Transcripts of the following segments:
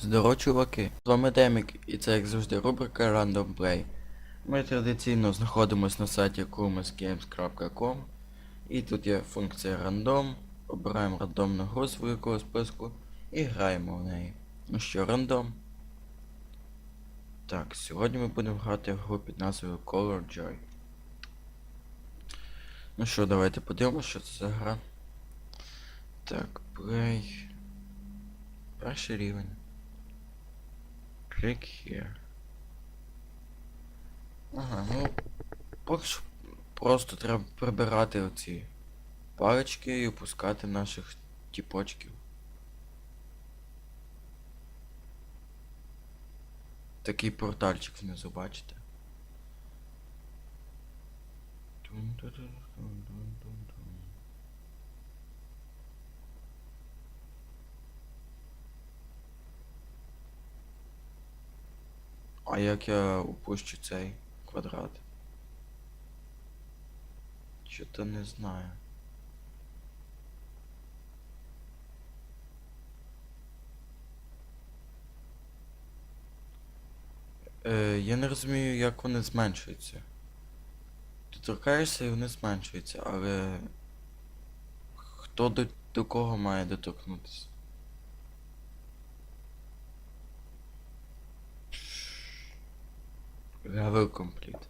Здорово, чуваки! З вами Демік, і це як завжди рубрика Random Play. Ми традиційно знаходимося на сайті kumasgames.com і тут є функція рандом, обираємо рандомну гру з великого списку і граємо в неї. Ну що, рандом? Так, сьогодні ми будемо грати в гру під назвою Color Joy. Ну що, давайте подивимося, що це за гра. Так, play. Перший рівень. Click here. Ага, ну поки що просто треба прибирати оці палички і опускати наших тіпочків. Такий портальчик внизу, бачите? Тун-ту-ту-тун-тун-тун-тун. А як я упущу цей квадрат? Що-то не знаю. Е, я не розумію, як вони зменшуються. Ти торкаєшся і вони зменшуються, але хто до, до кого має доторкнутися? Level complete.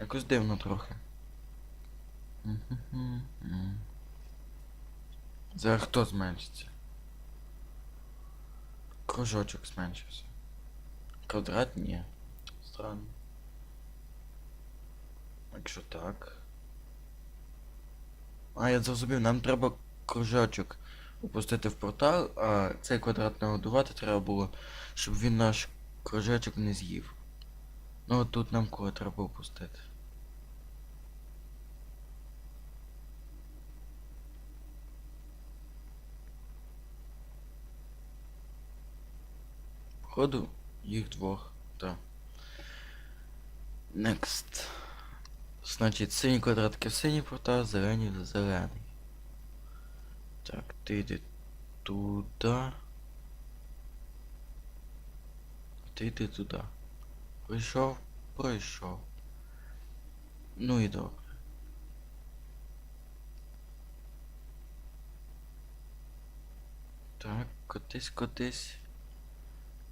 Якось дивно трохи. Зараз хто зменшиться? Кружочок зменшився. Квадрат ні. Странно. Якщо так. А, я зрозумів, нам треба кружочок опустити в портал, а цей квадрат нагодувати треба було, щоб він наш кружочок не з'їв. Ну от тут нам кого треба опустити. Походу, їх двох, так. Next. Значить, синій квадратки в синій портал, зелені в зелений. Так, ти йди туди. Ти йди туди. Прийшов, Пройшов. Ну і добре. Так, котись, котись.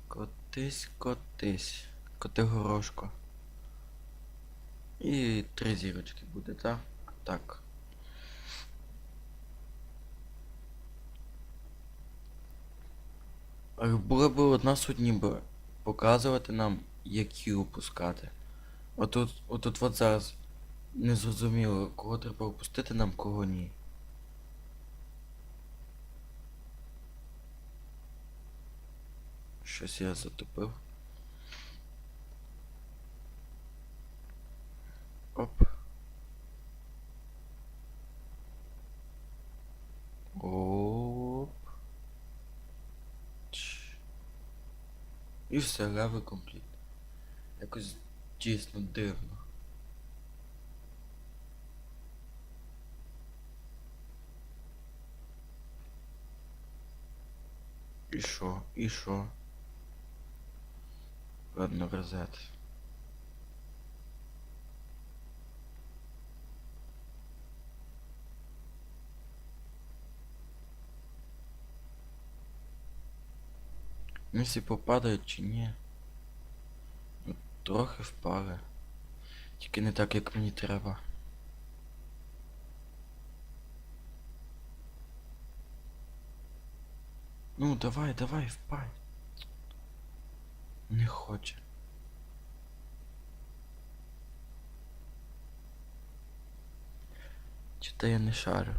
Котись, котись. Коти горошко. І три зірочки буде, так? Так. Була б одна суть ніби показувати нам, які опускати. Отут, отут от зараз не зрозуміло, кого треба опустити нам, кого ні. Щось я затопив. Оп. Оп. Чш. І все, левий компліт. Якось дійсно дивно. І що? І що? Ладно, розет. Ну, Якщо попадають чи ні. Трохи впали. Тільки не так, як мені треба. Ну, давай, давай, впай. Не хоче. Чи-то я не шарю.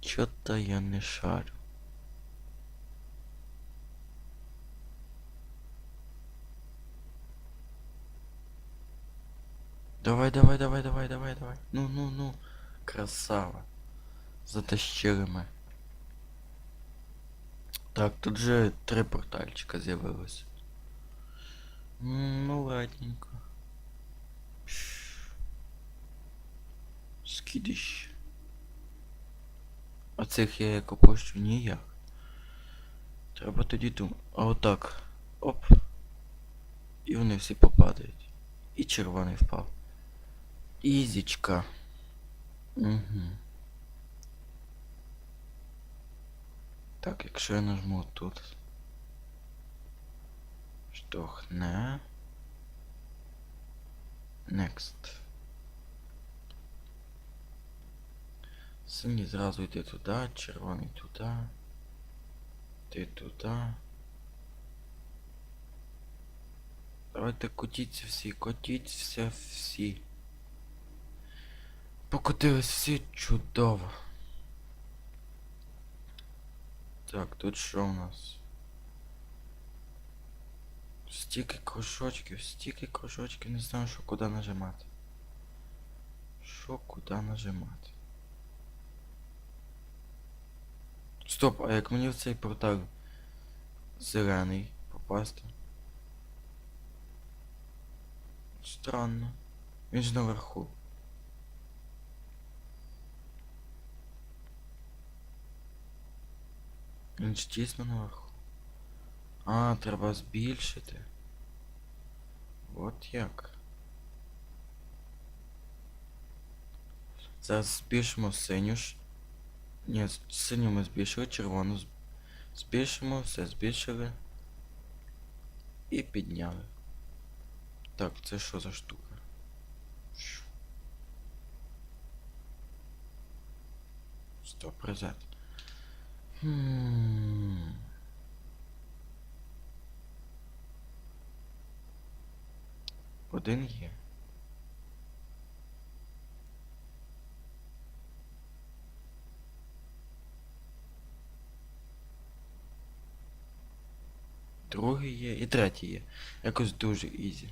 Чё-то я не шарю. Давай, давай, давай, давай, давай, давай. Ну, ну, ну. Красава. Затащили ми. Так, тут же три портальчика з'явилось. Ну, ладненько. Скидищ. А цих я як опущу ніяк. Треба тоді думати. А отак. Оп. І вони всі попадають. І червоний впав. Ізічка. Угу. Так, якщо я нажму тут. Штовхне. Next. Синій зразу йде туди, червоний туди. Ти туди. Давайте котіться всі, котіться всі. Покотились всі чудово. Так, тут що у нас? Стільки кружочків, стільки кружочків, не знаю, що куди нажимати. Що куди нажимати? Стоп, а як мені в цей портал зелений попасти? Странно. Він ж наверху. Він ж тісно наверху. А, треба збільшити. От як. Зараз збільшимо синю ж. Ні, синю ми збільшили, червону збільшимо, все збільшили. І підняли. Так, це що за штука? Стоп, резет. Один є. Другий є і третій є. Якось дуже ізі.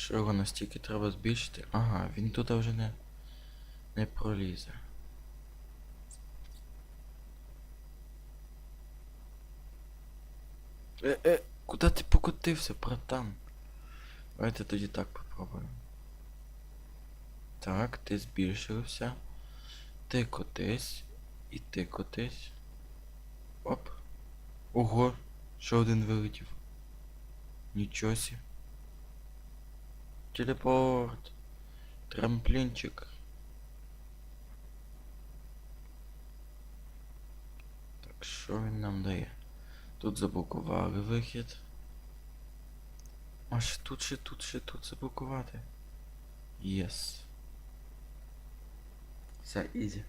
Що його настільки треба збільшити? Ага, він туди вже не, не пролізе. Е, е, куди ти покотився, братан? Давайте тоді так попробуємо. Так, ти збільшився. Ти котись. І ти котись. Оп. Ого, ще один вилетів. Нічого сі. Телепорт. Трамплінчик. Так, що він нам дає? Тут заблокували вихід. А ще тут, ще тут, ще тут заблокувати. Єс. Все, ізі.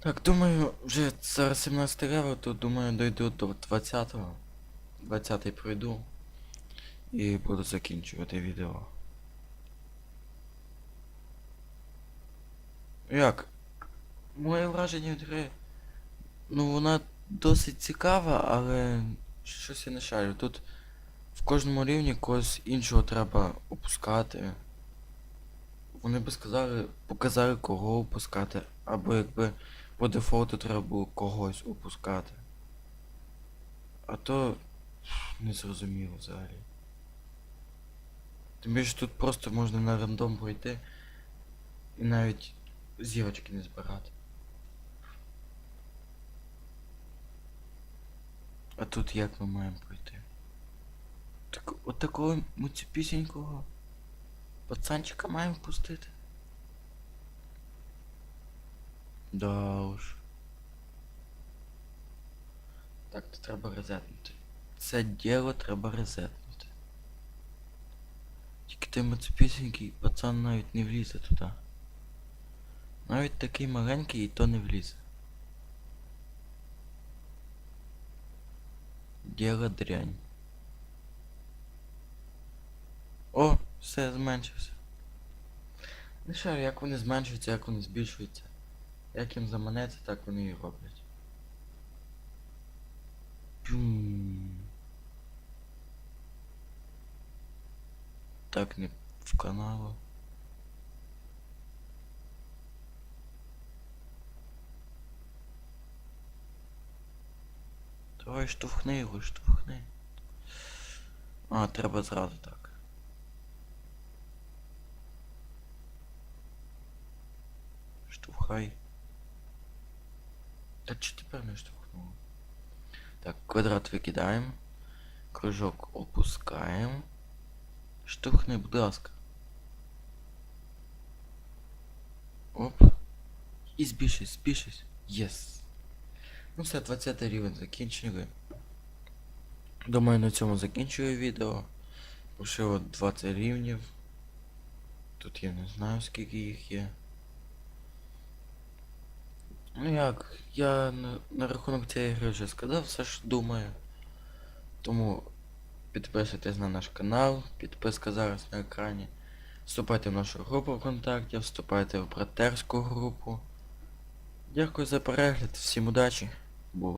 Так, думаю, вже зараз 17 левел, то думаю дойду до 20-го. 20-й пройду. І буду закінчувати відео. Як? Моє враження від гри. Ну вона досить цікава, але щось я не шарю. Тут в кожному рівні когось іншого треба опускати. Вони би сказали, показали кого опускати, або якби по дефолту треба було когось опускати. А то не зрозуміло взагалі. Тим більше тут просто можна на рандом пройти і навіть зірочки не збирати. А тут як ми маємо пройти? Так от такого пісенького пацанчика маємо пустити. Да уж. Так, то треба резетнути. Це діло треба резетнути. Тільки ти мацепісенький пацан навіть не влізе туди. Навіть такий маленький і то не влізе. Діло дрянь. О, все зменшився. Не шарю, як вони зменшуються, як вони збільшуються. Як їм заманеться, так вони і роблять. Пюм. Так, не в каналу. Давай штовхни його, штовхни. А, треба зразу так. Штовхай. Та чи тепер не штовхнуло? Так, квадрат викидаємо. Кружок опускаємо. Штовхни, будь ласка. Оп. І збільшись, збільшись. Єс. Ну все, 20 рівень закінчили. Думаю, на цьому закінчую відео. Пошило 20 рівнів. Тут я не знаю скільки їх є. Ну як, я на, на рахунок цієї гри вже сказав все, що думаю. Тому підписуйтесь на наш канал, підписка зараз на екрані. Вступайте в нашу групу ВКонтакті, вступайте в братерську групу. Дякую за перегляд, всім удачі!